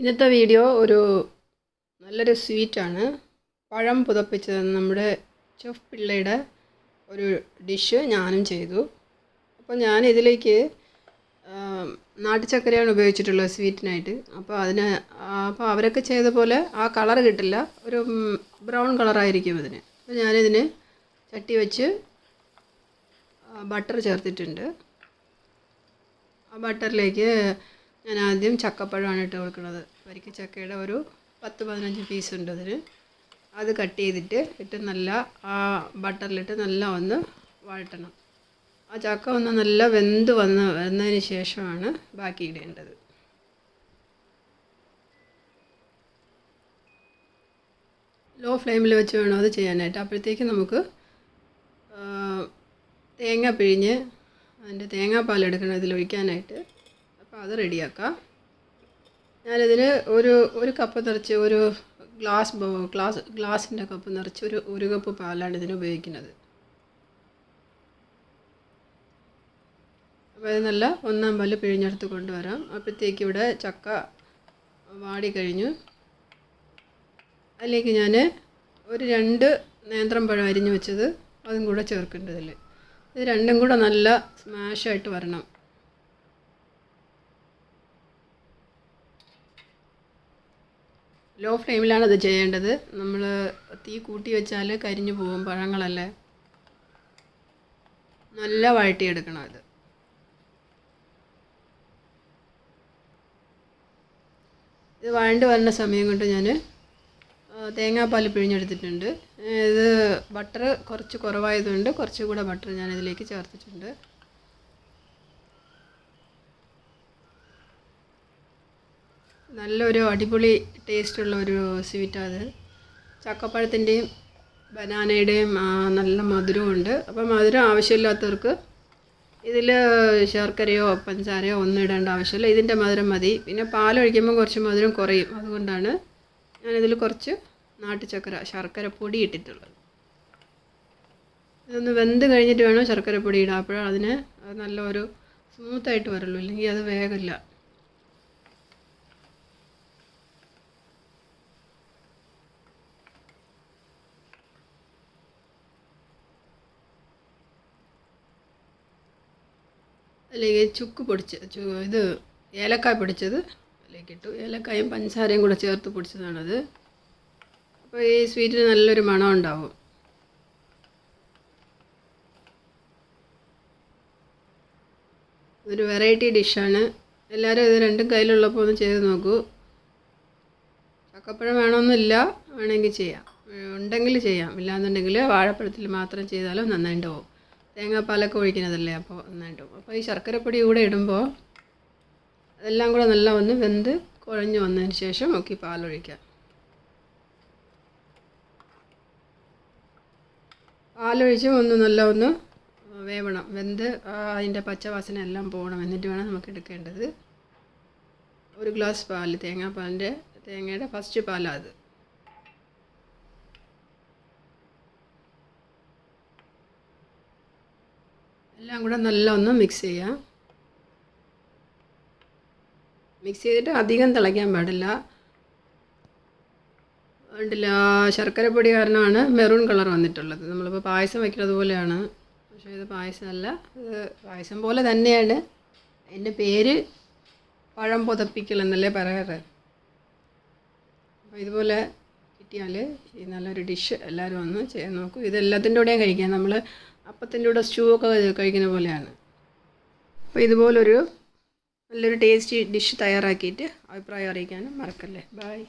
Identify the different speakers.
Speaker 1: ഇന്നത്തെ വീഡിയോ ഒരു നല്ലൊരു സ്വീറ്റാണ്. പഴം പുതപ്പിച്ചത് നമ്മുടെ ചെഫ് പിള്ളയുടെ ഒരു ഡിഷ് ഞാനും ചെയ്തു. അപ്പോൾ ഞാൻ ഇതിലേക്ക് നാട്ടുചക്കരയാണ് ഉപയോഗിച്ചിട്ടുള്ളത് സ്വീറ്റിനായിട്ട്. അപ്പോൾ അതിന് അപ്പോൾ അവരൊക്കെ ചെയ്ത പോലെ ആ കളർ കിട്ടില്ല. ഒരു ബ്രൗൺ കളറായിരിക്കും അതിന്. അപ്പോൾ ഞാനിതിന് ചട്ടി വെച്ച് ബട്ടർ ചേർത്തിട്ടുണ്ട്. ആ ബട്ടറിലേക്ക് ഞാൻ ആദ്യം ചക്കപ്പഴമാണ് ഇട്ട് കൊടുക്കുന്നത്. വരിക്ക ചക്കയുടെ ഒരു പത്ത് പതിനഞ്ച് പീസ് ഉണ്ട് അതിന്. അത് കട്ട് ചെയ്തിട്ട് ഇട്ട് നല്ല ആ ബട്ടറിലിട്ട് നല്ല ഒന്ന് വഴട്ടണം ആ ചക്ക ഒന്ന് നല്ല വെന്ത് വന്ന് വന്നതിന് ശേഷമാണ് ബാക്കി ഇടേണ്ടത്. ലോ ഫ്ലെയിമിൽ വെച്ച് വേണം അത് ചെയ്യാനായിട്ട്. അപ്പോഴത്തേക്ക് നമുക്ക് തേങ്ങ പിഴിഞ്ഞ് അതിന്റെ തേങ്ങാപ്പാൽ എടുക്കണം ഇതിൽ ഒഴിക്കാനായിട്ട്. അപ്പോൾ അത് റെഡിയാക്കാം. ഞാനിതിന് ഒരു ഒരു കപ്പ് നിറച്ച് ഒരു ഗ്ലാസ് ഗ്ലാസ് ഗ്ലാസിന്റെ കപ്പ് നിറച്ച് ഒരു ഒരു കപ്പ് പാലാണ് ഇതിന് ഉപയോഗിക്കുന്നത്. അപ്പോൾ ഇത് നല്ല ഒന്നാം പല്ല് പിഴിഞ്ഞെടുത്ത് കൊണ്ടുവരാം. അപ്പോഴത്തേക്ക് ഇവിടെ ചക്ക വാടി കഴിഞ്ഞു. അതിലേക്ക് ഞാൻ ഒരു രണ്ട് നേന്ത്രം പഴം അരിഞ്ഞു വെച്ചത് അതും കൂടെ ചേർക്കേണ്ടതിൽ ഇത് രണ്ടും കൂടെ നല്ല സ്മാഷായിട്ട് വരണം. ലോ ഫ്ലെയിമിലാണ് അത് ചെയ്യേണ്ടത്. നമ്മൾ തീ കൂട്ടി വെച്ചാൽ കരിഞ്ഞു പോകും പഴങ്ങളല്ലേ? നല്ല വഴട്ടിയെടുക്കണം അത് ഇത് വഴണ്ട് വരുന്ന സമയം കൊണ്ട് ഞാൻ തേങ്ങാപ്പാൽ പിഴിഞ്ഞെടുത്തിട്ടുണ്ട്. ഇത് ബട്ടർ കുറച്ച് കുറവായതുകൊണ്ട് കുറച്ചുകൂടെ ബട്ടർ ഞാൻ ഇതിലേക്ക് ചേർത്തിട്ടുണ്ട്. നല്ലൊരു അടിപൊളി ടേസ്റ്റുള്ള ഒരു സ്വീറ്റാണ്. ചക്കപ്പഴത്തിന്റെയും ബനാനയുടെയും നല്ല മധുരമുണ്ട് അപ്പം മധുരം ആവശ്യമില്ലാത്തവർക്ക് ഇതിൽ ശർക്കരയോ പഞ്ചസാരയോ ഒന്നും ഇടേണ്ട ആവശ്യമില്ല. ഇതിന്റെ മധുരം മതി. പിന്നെ പാൽ പാലൊഴിക്കുമ്പോൾ കുറച്ച് മധുരം കുറയും. അതുകൊണ്ടാണ് ഞാനിതിൽ കുറച്ച് നാട്ടുചക്കര ശർക്കര പൊടി ഇട്ടിട്ടുള്ളത്. ഇതൊന്ന് വെന്ത് കഴിഞ്ഞിട്ട് വേണം ശർക്കര പൊടി ഇടാൻ. അപ്പോഴാണ് അതിന് നല്ല ഒരു സ്മൂത്തായിട്ട് വരുള്ളൂ. ഇല്ലെങ്കിൽ അത് വേഗമില്ല. അല്ലെങ്കിൽ ചുക്ക് പൊടിച്ച് ഇത് ഏലക്കായ പൊടിച്ചത് അതിലേക്ക് ഇട്ടു. ഏലക്കായും പഞ്ചസാരയും കൂടെ ചേർത്ത് പൊടിച്ചതാണത്. അപ്പോൾ ഈ സ്വീറ്റിന് നല്ലൊരു മണം ഉണ്ടാവും. ഇതൊരു വെറൈറ്റി ഡിഷാണ്. എല്ലാവരും ഇത് രണ്ടും കയ്യിലുള്ളപ്പോൾ ഒന്ന് ചെയ്ത് നോക്കൂ. ചക്കപ്പഴം വേണമെന്നില്ല വേണമെങ്കിൽ ചെയ്യാം. ഉണ്ടെങ്കിൽ ചെയ്യാം. ഇല്ലാന്നുണ്ടെങ്കിൽ വാഴപ്പഴത്തിൽ മാത്രം ചെയ്താലും നന്നായിട്ട് പോകും. തേങ്ങാപ്പാലൊക്കെ ഒഴിക്കുന്നതല്ലേ? അപ്പോൾ നന്നായിട്ട്. അപ്പോൾ ഈ ശർക്കരപ്പൊടി കൂടെ ഇടുമ്പോൾ അതെല്ലാം കൂടെ നല്ല ഒന്ന് വെന്ത് കുഴഞ്ഞു വന്നതിന് ശേഷം നോക്കി പാലൊഴിക്കാം. പാലൊഴിച്ച് ഒന്ന് നല്ല ഒന്ന് വേവണം. വെന്ത് അതിന്റെ പച്ചവാസന എല്ലാം പോകണം. എന്നിട്ട് വേണം നമുക്ക് എടുക്കേണ്ടത്. ഒരു ഗ്ലാസ് പാൽ തേങ്ങാപ്പാലിന്റെ തേങ്ങയുടെ ഫസ്റ്റ് പാലാണ് അത്. എല്ലാം കൂടെ നല്ല ഒന്ന് മിക്സ് ചെയ്യാം. മിക്സ് ചെയ്തിട്ട് അധികം തിളയ്ക്കാൻ പാടില്ല. ഉണ്ടല്ല ശർക്കരപ്പൊടി കാരണമാണ് മെറൂൺ കളർ വന്നിട്ടുള്ളത്. നമ്മളിപ്പോൾ പായസം വയ്ക്കുന്നത് പോലെയാണ്. പക്ഷേ ഇത് പായസമല്ല. ഇത് പായസം പോലെ തന്നെയാണ്. എന്റെ പേര് പഴം പുതപ്പിക്കൽ എന്നല്ലേ പറയാറ്. അപ്പോൾ ഇതുപോലെ കിട്ടിയാൽ ഈ നല്ലൊരു ഡിഷ് എല്ലാവരും ഒന്ന് ചെയ്യാൻ നോക്കും. ഇതെല്ലാത്തിന്റെ കൂടെയും കഴിക്കാം. നമ്മൾ അപ്പത്തിന്റെ കൂടെ സ്റ്റൂ ഒക്കെ കഴിക്കുന്ന പോലെയാണ്. അപ്പോൾ ഇതുപോലൊരു നല്ലൊരു ടേസ്റ്റി ഡിഷ് തയ്യാറാക്കിയിട്ട് അഭിപ്രായം അറിയിക്കാനും മറക്കല്ലേ. ബായ്